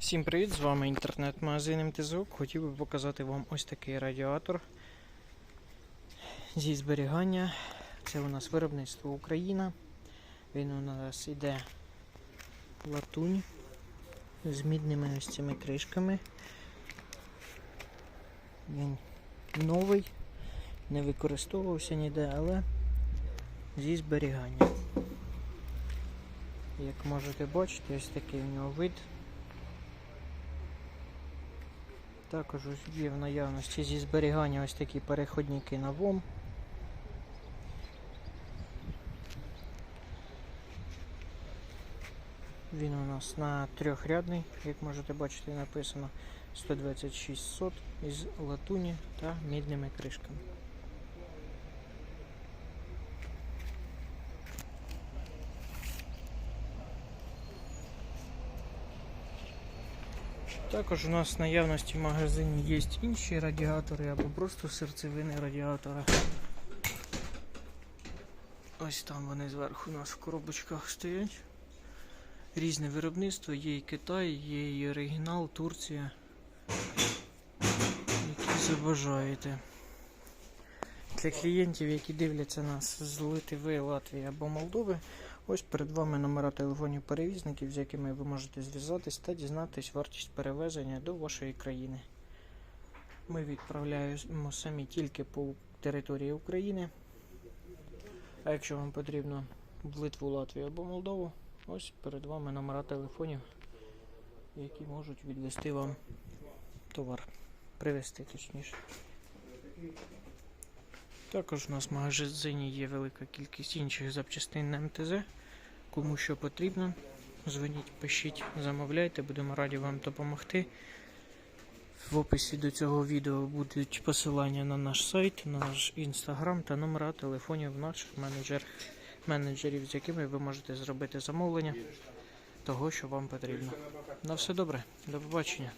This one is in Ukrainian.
Всім привіт! З вами інтернет-магазин МТЗУК. Хотів би показати вам ось такий радіатор зі зберігання. Це у нас виробництво Україна. Він у нас іде латунь з мідними ось цими кришками. Він новий, не використовувався ніде, але зі зберігання. Як можете бачити, ось такий у нього вид. Також є в наявності зі зберігання ось такі переходники на ВОМ. Він у нас на трьохрядний, як можете бачити, написано 126 сот із латуні та мідними кришками. Також у нас в наявності в магазині є інші радіатори або просто серцевини радіатора. Ось там вони зверху у нас в коробочках стоять. Різне виробництво, є і Китай, є і оригінал, Турція. Які забажаєте. Для клієнтів, які дивляться нас з Литви, Латвії або Молдови, ось перед вами номера телефонів перевізників, з якими ви можете зв'язатись та дізнатись вартість перевезення до вашої країни. Ми відправляємо самі тільки по території України. А якщо вам потрібно в Литву, Латвію або Молдову, ось перед вами номера телефонів, які можуть відвести вам товар. Привезти точніше. Також у нас в магазині є велика кількість інших запчастин на МТЗ. Кому що потрібно, дзвоніть, пишіть, замовляйте, будемо раді вам допомогти. В описі до цього відео будуть посилання на наш сайт, на наш інстаграм та номера телефонів наших менеджер, менеджерів, з якими ви можете зробити замовлення того, що вам потрібно. На все добре, до побачення.